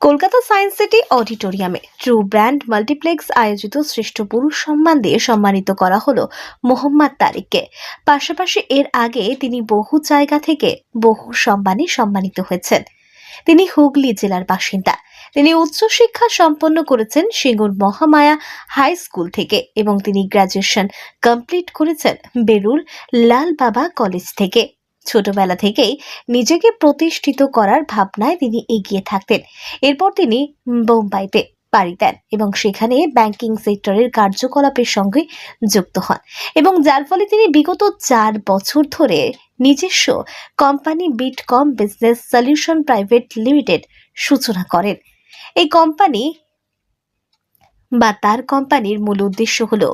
Kolkata science city অডিটোরিয়ামে true brand multiplex আয়োজিত শ্রেষ্ঠ পুরুষ সম্মান দিয়ে সম্মানিত করা হলো মোহাম্মদ তারিককে। পাশাপাশি এর আগে তিনি বহু জায়গা থেকে বহু সম্মানে সম্মানিত হয়েছেন। তিনি হুগলি জেলার বাসিন্দা। তিনি উচ্চশিক্ষা সম্পন্ন করেছেন সিঙ্গুর মহামায়া হাই স্কুল থেকে এবং তিনি গ্র্যাজুয়েশন কমপ্লিট করেছেন বেরুল লাল বাবা কলেজ থেকে। ছোটবেলা থেকেই নিজেকে প্রতিষ্ঠিত করার ভাবনায় তিনি এগিয়ে থাকতেন। এরপর তিনি বোম্বাইতে পাড়ি দেন এবং সেখানে ব্যাংকিং সেক্টরের কার্যকলাপের সঙ্গে যুক্ত হন এবং যার ফলে তিনি বিগত চার বছর ধরে নিজস্ব company Bitcom business solution private limited সূচনা করেন। এই কোম্পানি বা তার কোম্পানির মূল উদ্দেশ্য হলো,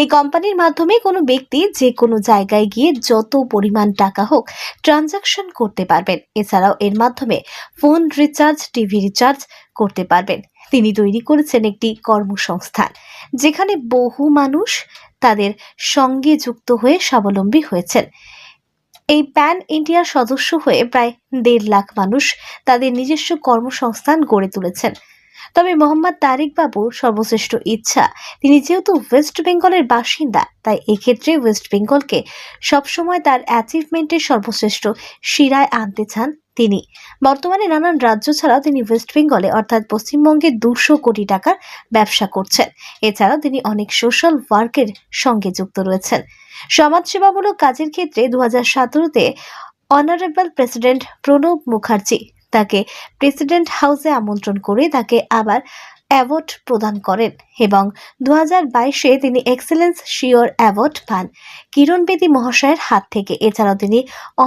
এই কোম্পানির মাধ্যমে কোনো ব্যক্তি যে কোনো জায়গায় গিয়ে যত পরিমাণ টাকা হোক ট্রানজাকশন করতে পারবেন। এছাড়াও এর মাধ্যমে ফোন রিচার্জ টিভি রিচার্জ করতে পারবেন। তিনি তৈরি করেছেন একটি কর্মসংস্থান, যেখানে বহু মানুষ তাদের সঙ্গে যুক্ত হয়ে স্বাবলম্বী হয়েছেন। এই প্যান ইন্ডিয়ার সদস্য হয়ে প্রায় দেড় লাখ মানুষ তাদের নিজস্ব কর্মসংস্থান গড়ে তুলেছেন। তবে মোহাম্মদ তারিক বাবুর সর্বশ্রেষ্ঠ ইচ্ছা, তিনি যেহেতু ওয়েস্ট বেঙ্গলের বাসিন্দা, তাই এক্ষেত্রে ওয়েস্ট বেঙ্গলকে সবসময় তার অ্যাচিভমেন্টের সর্বশ্রেষ্ঠ শিরায় আনতে চান তিনি। বর্তমানে নানান রাজ্য ছাড়াও তিনি ওয়েস্ট বেঙ্গলে, অর্থাৎ পশ্চিমবঙ্গে দুশো কোটি টাকার ব্যবসা করছেন। এছাড়াও তিনি অনেক সোশ্যাল ওয়ার্কের সঙ্গে যুক্ত রয়েছেন। সমাজসেবামূলক কাজের ক্ষেত্রে দু হাজার সতেরোতে অনারেবল প্রেসিডেন্ট প্রণব মুখার্জি তাকে প্রেসিডেন্ট হাউসে আমন্ত্রণ করে তাকে আবার অ্যাওয়ার্ড প্রদান করেন এবং দু হাজার বাইশে তিনি এক্সেলেন্স শিওর অ্যাওয়ার্ড পান। কিরণ বেদী মহাশয়ের হাত থেকে এছাড়াও তিনি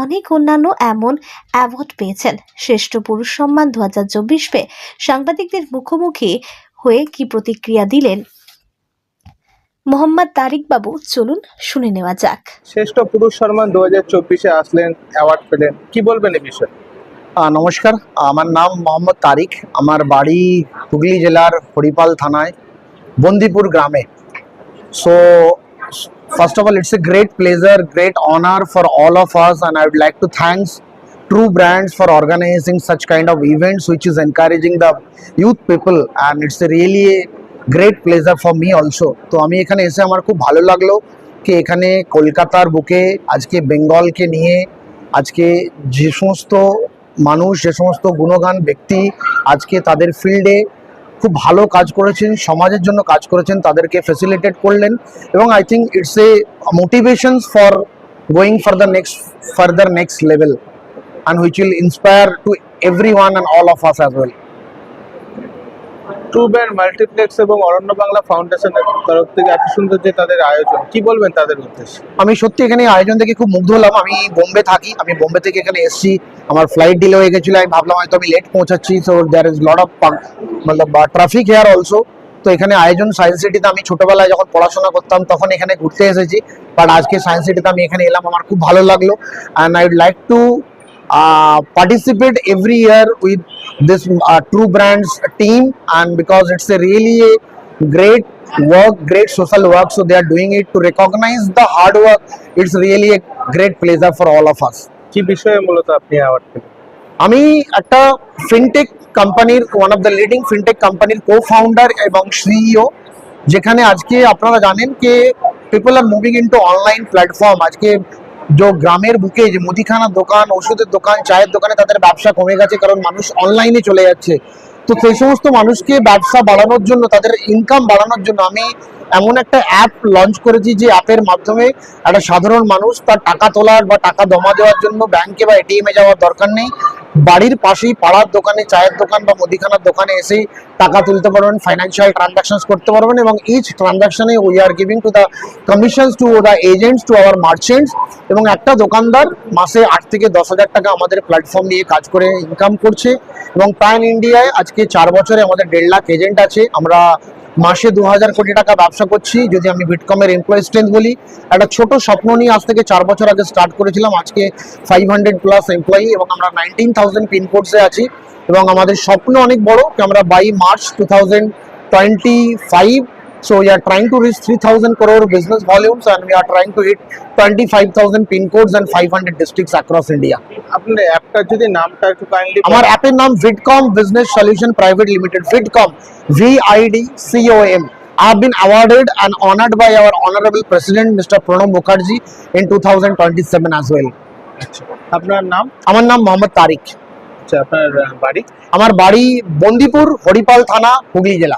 অনেক অন্যান্য এমন অ্যাওয়ার্ড পেয়েছেন। শ্রেষ্ঠ পুরুষ সম্মান দু হাজার চব্বিশ পেয়ে সাংবাদিকদের মুখোমুখি হয়ে কি প্রতিক্রিয়া দিলেন? মোহাম্মদ তারিক বাবু, চলুন শুনে নেওয়া যাক। শ্রেষ্ঠ পুরুষ সম্মান দু হাজার চব্বিশে আসলেন, অ্যাওয়ার্ড পেলেন। কি বলবেন এ বিষয়ে? নমস্কার আমার নাম মোহাম্মদ তারিক আমার বাড়ি হুগলি জেলার হরিপাল থানায় বন্দিপুর গ্রামে so first of all it's a great pleasure great honour for all of us and I would like to thanks True Brands for organizing such kind of events which is encouraging the youth people and it's a really a great pleasure for me also তো আমি এখানে এসে আমার খুব ভালো লাগলো কি এখানে কলকাতার বুকে আজকে বেঙ্গলকে নিয়ে আজকে যে সমস্ত মানুষ, যে সমস্ত গুণগান ব্যক্তি আজকে তাদের ফিল্ডে খুব ভালো কাজ করেছেন, সমাজের জন্য কাজ করেছেন, তাদেরকে ফেসিলিটেট করলেন এবং I think it's a motivations for going for the next further next level and which will inspire to everyone and all of us as well. True band multiplex এবং অরণ্য বাংলা ফাউন্ডেশনের তরফ থেকে এত সুন্দর যে তাদের আয়োজন, কি বলবেন তাদের উদ্দেশ্যে? আমি সত্যি এখানে আয়োজন থেকে খুব মুগ্ধ হলাম। আমি বোম্বে থাকি, আমি বোম্বে থেকে এখানে এসেছি। আমার ফ্লাইট ডিলে হয়ে গেছিল, আমি ভাবলাম হয়তো আমি late পৌঁছাচ্ছি so there is lot of Matlab traffic here also তো এখানে আয়োজন সায়েন্স সিটিতে আমি ছোটবেলায় যখন পড়াশোনা করতাম, তখন এখানে ঘুরতে এসেছি। বাট আজকে সায়েন্স সিটিতে আমি এখানে এলাম, আমার খুব ভালো লাগল। And I would like to participate every year with this uh, True Brands team and because it's a really a great work, great social work. So they are doing it to recognize the hard work. It's really a great pleasure for all of us. কি বিষয়ে মূলত আপনি award পেলেন আমি একটা fintech কোম্পানির one of the leading fintech কোম্পানির co founder এবং সিইও যেখানে আজকে আপনারা জানেন যে people are moving into online platform আজকে যে গ্রামের বুকে যে মুদিখানার দোকান, ওষুধের দোকান, চায়ের দোকানে তাদের ব্যবসা কমে গেছে কারণ মানুষ অনলাইনে চলে যাচ্ছে। তো সেই সমস্ত মানুষকে ব্যবসা বাড়ানোর জন্য, তাদের ইনকাম বাড়ানোর জন্য আমি এমন একটা অ্যাপ লঞ্চ করেছি যে অ্যাপের মাধ্যমে একটা সাধারণ মানুষ তার টাকা তোলার বা টাকা জমা দেওয়ার জন্য ব্যাংকে বা এটিএমে যাওয়ার দরকার নেই। বাড়ির পাশেই পাড়ার দোকানে, চায়ের দোকান বা মুদিখানার দোকানে এসেই টাকা তুলতে পারবেন ফাইন্যান্সিয়াল ট্রানজাকশন করতে পারবেন এবং each ট্রানজাকশনে we are giving to the commissions to the agents to our merchants এবং একটা দোকানদার মাসে আট থেকে দশ হাজার টাকা আমাদের প্ল্যাটফর্ম নিয়ে কাজ করে ইনকাম করছে এবং প্যান ইন্ডিয়ায় আজকে চার বছরে আমাদের দেড় লাখ এজেন্ট আছে। আমরা মাসে দু হাজার কোটি টাকা ব্যবসা করছি। যদি আমি বিটকমের এমপ্লয় স্ট্রেন্থ বলি, একটা ছোট স্বপ্ন নিয়ে আজ থেকে চার বছর আগে স্টার্ট করেছিলাম। আজকে ফাইভ হান্ড্রেড প্লাস এমপ্লয়ি এবং আমরা নাইনটিন থাউজেন্ড পিনকোডসে আছি। এবং আমাদের স্বপ্ন অনেক বড় আমরা by March two thousand twenty five So we are trying to reach 3,000 crore business volumes and we are trying to hit 25,000 pin codes and 500 districts across India. আপনার অ্যাপটার যদি নামটা একটু কাইন্ডলি আমার অ্যাপের নাম Vidcom business solution private limited Vidcom V I D C O M I have been awarded and honored by our honorable president Mr. Pranab Mukherjee in 2027 as well. আপনার নাম আমার নাম মোহাম্মদ তারিক আচ্ছা আপনার বাড়ি আমার বাড়ি বন্দিপুর হরিপাল থানা হুগলি জেলা